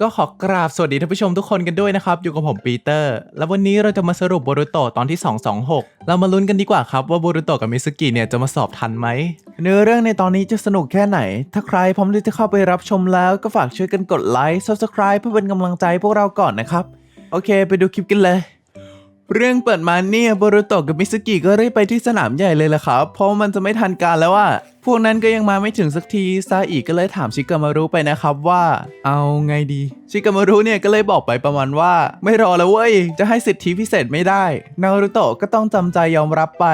ก็ขอกราบสวัสดีท่านผู้ชมทุกคนกันด้วยนะครับ อยู่กับผมปีเตอร์ แล้ววันนี้เราจะมาสรุปโบรุโตะตอนที่ 226 เรามาลุ้นกันดีกว่าครับว่าโบรุโตะกับมิสกิเนี่ยจะมาสอบทันไหม เนื้อเรื่องในตอนนี้จะสนุกแค่ไหน ถ้าใครพร้อมที่จะเข้าไปรับชมแล้วก็ฝากช่วยกันกดไลค์ subscribe เพื่อเป็นกำลังใจพวกเราก่อนนะครับ โอเค ไปดูคลิปกันเลย เรื่องเปิดมาเนี่ยโบรุโตะกับมิสกิก็รีบไปที่สนามใหญ่เลยล่ะครับ เพราะมันจะไม่ทันการแล้วว่า พวกนั้นก็ยังมาไม่ถึงสักทีซาอิก็เลยถามชิกามารุไปนะครับว่า เอาไงดี ชิกามารุเนี่ยก็เลยบอกไปประมาณว่า ไม่รอแล้วเว้ย จะให้สิทธิพิเศษไม่ได้ นารุโตะก็ต้องจำใจยอมรับไป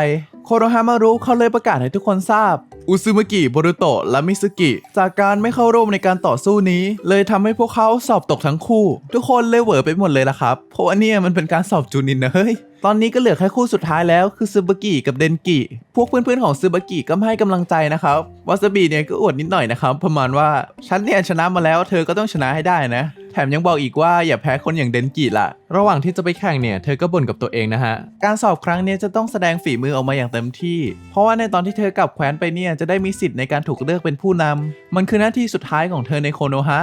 โคโรฮามารุเขาเลยประกาศให้ทุกคนทราบ อุซึมกิโบรุโตะและมิสกิ จากการไม่เข้าร่วมในการต่อสู้นี้ เลยทำให้พวกเขาสอบตกทั้งคู่ ทุกคนเลยเหวอไปหมดเลยละครับ เพราะว่าเนี่ยมันเป็นการสอบจูนินนะเฮ้ย ตอนนี้ก็เหลือแค่คู่สุดท้ายแล้วคือซึบากิกับเดนกิ พวกเพื่อนๆของซึบากิก็ให้กำลังใจนะครับวาซาบิเนี่ยก็อวดนิดหน่อยนะครับประมาณว่าฉันเนี่ยชนะมาแล้วเธอก็ต้องชนะให้ได้นะ แถมยังบอกอีกว่าอย่าแพ้คนอย่างเดนกิล่ะ ระหว่างที่จะไปแข่งเนี่ยเธอก็บ่นกับตัวเองนะฮะ การสอบครั้งนี้จะต้องแสดงฝีมือออกมาอย่างเต็มที่ เพราะว่าในตอนที่เธอกลับแคว้นไปเนี่ยจะได้มีสิทธิ์ในการถูกเลือกเป็นผู้นำมันคือหน้าที่สุดท้ายของเธอในโคโนฮะ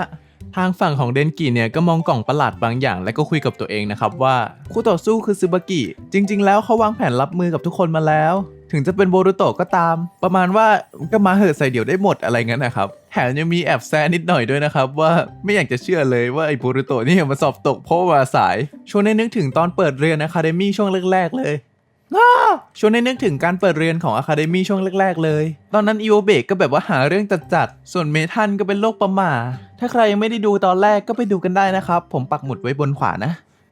ทางฝั่งของเดนกิเนี่ยก็มองกล่องประหลาดบางอย่าง และก็คุยกับตัวเองนะครับว่าคู่ต่อสู้คือซึบากิ จริง ๆ แล้วเขาวางแผนรับมือกับทุกคนมาแล้ว ถึงจะเป็นโบรุโตะก็ตาม ประมาณว่าก็มาเหอะใส่เดี่ยวได้หมดอะไรงั้นนะครับแถมยังมีแอบแซนิดหน่อยด้วยนะครับว่าไม่อยากจะเชื่อเลยว่าไอ้โบรุโตะนี่มาสอบตกเพราะว่าสายชวนให้นึกถึงตอนเปิดเรียนอะคาเดมี่ช่วงแรกๆเลย ชวนให้นึกถึงการเปิดเรียนของ Academy ช่วงแรก ๆ เลย ตอนนั้นอีโอเบกก็แบบว่าหาเรื่องจัดๆส่วนเมทันก็เป็นโรคประหม่า ถ้าใครยังไม่ได้ดูตอนแรกก็ไปดูกันได้นะครับ ผมปักหมุดไว้บนขวานะ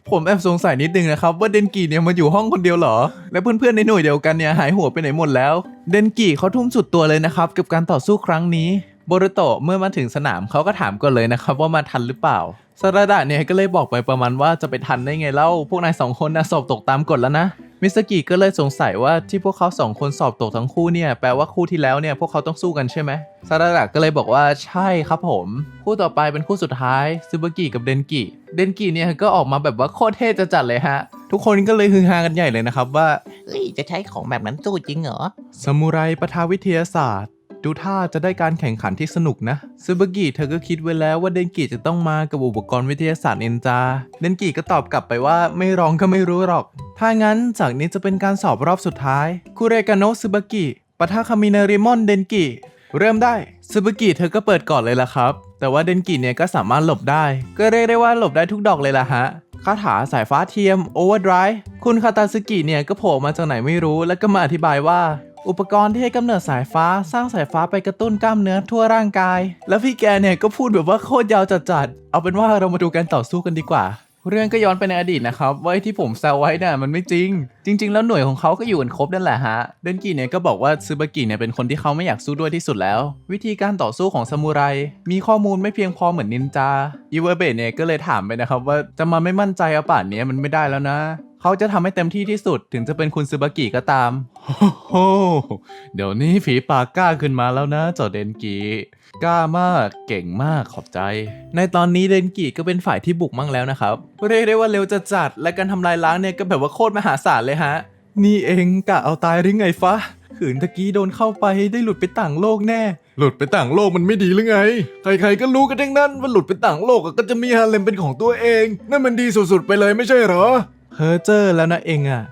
ผมแอบสงสัยนิดนึงนะครับ ว่าเดนกีเนี่ยมาอยู่ห้องคนเดียวเหรอ และเพื่อนๆในหน่วยเดียวกันเนี่ยหายหัวไปไหนหมดแล้ว เดนกีเขาทุ่มสุดตัวเลยนะครับกับการต่อสู้ครั้งนี้โบรุโตะเมื่อมาถึงสนามเขาก็ถามก่อนเลยนะครับว่ามาทันหรือเปล่าซาราดะเนี่ยก็เลยบอกไปประมาณว่าจะไปทันได้ไงเล่า พวกนายสองคนนะสอบตกตามกฎแล้วนะ มิสกิก็เลยสงสัยว่าที่พวกเขาสองคนสอบตกทั้งคู่เนี่ยแปลว่าคู่ที่แล้วเนี่ยพวกเขาต้องสู้กันใช่ไหมซาราดะก็เลยบอกว่าใช่ครับผม คู่ต่อไปเป็นคู่สุดท้ายซูบากิกับเดนกิเดนกิเนี่ยก็ออกมาแบบว่าโคตรเท่จะจัดเลยฮะ ทุกคนก็เลยฮือฮากันใหญ่เลยนะครับว่าเฮ้ยจะใช้ของแบบนั้นสู้จริงเหรอซามูไรปะทาวิทยาศาสตร์ ดูท่าจะได้การแข่งขันที่สนุกนะซูบากิเธอก็คิดไว้แล้วว่าเดนกิจะต้องมากับอุปกรณ์วิทยาศาสตร์เอนจา เดนกิก็ตอบกลับไปว่าไม่ร้องก็ไม่รู้หรอก ถ้างั้นจากนี้จะเป็นการสอบรอบสุดท้าย คุเรกาโนะซูบากิปะทะคามินาริมอนเดนกิเริ่มได้ซูบากิเธอก็เปิดก่อนเลยล่ะครับ แต่ว่าเดนกิเนี่ยก็สามารถหลบได้ ก็เรียกได้ว่าหลบได้ทุกดอกเลยล่ะฮะคาถาสายฟ้าเทียม Overdrive คุณคาตาซึกิเนี่ยก็โผล่มาจากไหนไม่รู้ แล้วก็มาอธิบายว่า อุปกรณ์ที่ให้กำเนิดสายฟ้าสร้างสายฟ้าไปกระตุ้นกล้ามเนื้อทั่วร่างกาย แล้วพี่แกเนี่ยก็พูดแบบว่าโคตรยาวจัดๆเอาเป็นว่าเรามาดูการต่อสู้กันดีกว่า เรื่องก็ย้อนไปในอดีตนะครับว่าที่ผมแซวไว้น่ะมันไม่จริง จริง ๆ แล้วหน่วยของเขาก็อยู่กันครบนั่นแหละฮะเดนกิเนี่ยก็บอกว่าซูบากิเนี่ยเป็นคนที่เขาไม่อยากสู้ด้วยที่สุดแล้ว วิธีการต่อสู้ของซามูไรมีข้อมูลไม่เพียงพอเหมือนนินจาอีเวอร์เบเนี่ยก็เลยถามไปนะครับว่าจะมาไม่มั่นใจเอาป่านนี้มันไม่ได้แล้วนะ เขาจะทำให้เต็มที่ที่สุดถึงจะเป็นคุณซูบากิก็ตามโอ้โหเดี๋ยวนี้ฝีปากกล้าขึ้นมาแล้วนะเจ้าเดนกิกล้ามากเก่งมากขอบใจ ในตอนนี้เดนกิก็เป็นฝ่ายที่บุกมั่งแล้วนะครับ เรียกได้ว่าเร็วจะจัดและการทำลายล้างเนี่ยก็แบบว่าโคตรมหาศาลเลยฮะ นี่เองกะเอาตายหรือไงฟะขืนตะกี้โดนเข้าไปได้หลุดไปต่างโลกแน่ หลุดไปต่างโลกมันไม่ดีหรือไง ใครๆก็รู้กันทั้งนั้นว่าหลุดไปต่างโลกก็จะมีฮาเลมเป็นของตัวเอง นั่นมันดีสุดๆไปเลยไม่ใช่เหรอ เพอเจอร์แล้วนะเองอะ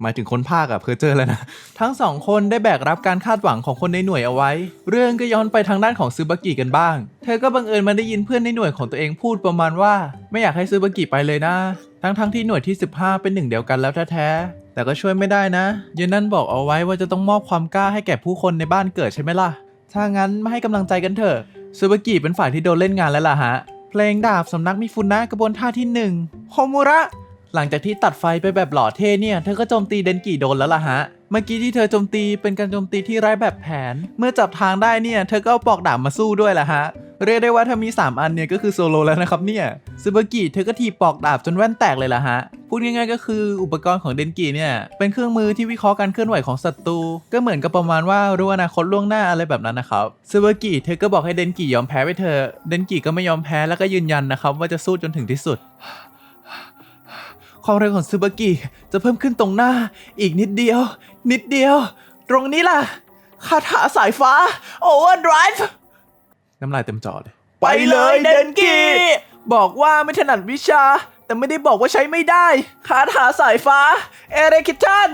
หมายถึงคนภาคอะเพอเจอร์แล้วนะ ทั้งสองคนได้แบกรับการคาดหวังของคนในหน่วยเอาไว้ เรื่องก็ย้อนไปทางด้านของซูบากิกันบ้าง เธอก็บังเอิญมาได้ยินเพื่อนในหน่วยของตัวเองพูดประมาณว่า ไม่อยากให้ซูบากิไปเลยนะ ทั้งทั้งๆที่หน่วยที่ 15 เป็นหนึ่งเดียวกันแล้วแท้ๆแต่ก็ช่วยไม่ได้นะยันนั่นบอกเอาไว้ว่าจะต้องมอบความกล้าให้แก่ผู้คนในบ้านเกิดใช่ไหมล่ะถ้างั้นมาให้กำลังใจกันเถอะซูบากิเป็นฝ่ายที่โดนเล่นงานแล้วล่ะฮะเพลงดาบสำนักมิฟุนะกระบวนท่าที่หนึ่งโฮมุระ หลังจากที่ตัดไฟไปแบบหล่อเท่เนี่ย เธอก็โจมตีเดนกิโดนแล้วล่ะฮะ เมื่อกี้ที่เธอโจมตีเป็นการโจมตีที่ไร้แบบแผน เมื่อจับทางได้เนี่ย เธอก็เอาปอกดาบมาสู้ด้วยแหละฮะ เรียกได้ว่าถ้ามี 3 อันเนี่ยก็คือโซโลแล้วนะครับเนี่ยซูบกิเธอก็ถีปอกดาบจนแว่นแตกเลยล่ะฮะ พูดง่ายๆก็คืออุปกรณ์ของเดนกิเนี่ย เป็นเครื่องมือที่วิเคราะห์การเคลื่อนไหวของศัตรู ก็เหมือนกับประมาณว่ารู้อนาคตล่วงหน้าอะไรแบบนั้นนะครับซูบกิเธอก็บอกให้เดนกิยอมแพ้ไปเถอเดนกิก็ไม่ยอมแพ้แล้วก็ยืนยันนะครับว่าจะสู้จนถึงที่สุด ความเร็วของซูบากิจะเพิ่มขึ้นตรงหน้า อีกนิดเดียว นิดเดียว ตรงนี้ล่ะคาถาสายฟ้าโอเวอร์ไดรฟ์น้ำลายเต็มจอเลย ไปเลยเดนกิบอกว่าไม่ถนัดวิชา แต่ไม่ได้บอกว่าใช้ไม่ได้คาถาสายฟ้าเอเรคิทัน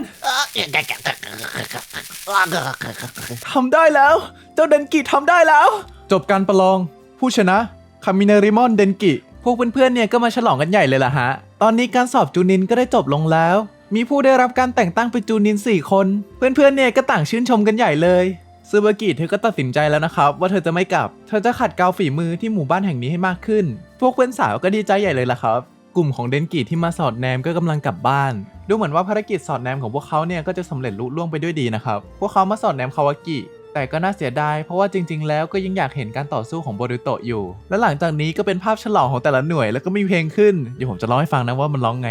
ทำได้แล้ว เจ้าเดนกิทำได้แล้ว จบการประลอง ผู้ชนะคามินาริมอนเดนกิ พวกเพื่อนๆเนี่ยก็มาฉลองกันใหญ่เลยล่ะฮะ ตอนนี้การสอบจูนินก็ได้จบลงแล้ว มีผู้ได้รับการแต่งตั้งเป็นจูนิน 4 คน เพื่อนๆเนี่ยก็ต่างชื่นชมกันใหญ่เลยซูบากิเธอก็ตัดสินใจแล้วนะครับ ว่าเธอจะไม่กลับ เธอจะขัดเกลาฝีมือที่หมู่บ้านแห่งนี้ให้มากขึ้น พวกเพื่อนสาวก็ดีใจใหญ่เลยล่ะครับ กลุ่มของเดนกิที่มาสอดแนมก็กำลังกลับบ้าน ดูเหมือนว่าภารกิจสอดแนมของพวกเขาเนี่ยก็จะสำเร็จลุล่วงไปด้วยดีนะครับ พวกเขามาสอดแนมคาวากิ แต่ก็น่าเสียดายเพราะว่าจริง ๆ แล้วก็ยังอยากเห็นการต่อสู้ของโบรุโตะอยู่ และหลังจากนี้ก็เป็นภาพฉลองของแต่ละหน่วยแล้วก็มีเพลงขึ้น เดี๋ยวผมจะร้องให้ฟังนะว่ามันร้องไง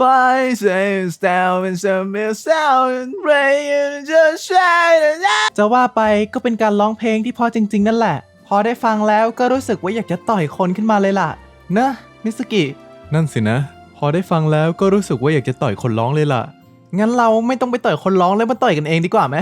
Five sails down and some mills down and rain just shine จะว่าไปก็เป็นการร้องเพลงที่เพอจริง ๆ นั่นแหละ พอได้ฟังแล้วก็รู้สึกว่าอยากจะต่อยคนขึ้นมาเลยล่ะนะมิสกิ นั่นสินะ พอได้ฟังแล้วก็รู้สึกว่าอยากจะต่อยคนร้องเลยล่ะ งั้นเราไม่ต้องไปต่อยคนร้องแล้วมาต่อยกันเองดีกว่าไหม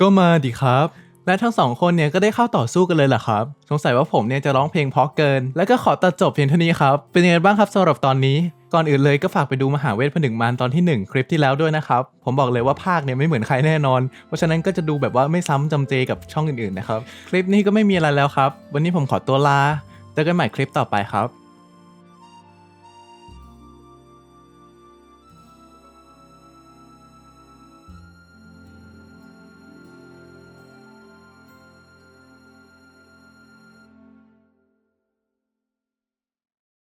ก็มาดิครับ และทั้งสองคนเนี่ยก็ได้เข้าต่อสู้กันเลยล่ะครับ สงสัยว่าผมเนี่ยจะร้องเพลงเพราะเกิน แล้วก็ขอตัดจบเพียงเท่านี้ครับ เป็นยังไงบ้างครับสำหรับตอนนี้ ก่อนอื่นเลยก็ฝากไปดูมหาเวทผนึกมารตอนที่ 1 คลิปที่แล้วด้วยนะครับ ผมบอกเลยว่าภาคเนี่ยไม่เหมือนใครแน่นอน เพราะฉะนั้นก็จะดูแบบว่าไม่ซ้ำจำเจกับช่องอื่นๆนะครับ คลิปนี้ก็ไม่มีอะไรแล้วครับ วันนี้ผมขอตัวลาเจอกันใหม่คลิปต่อไปครับ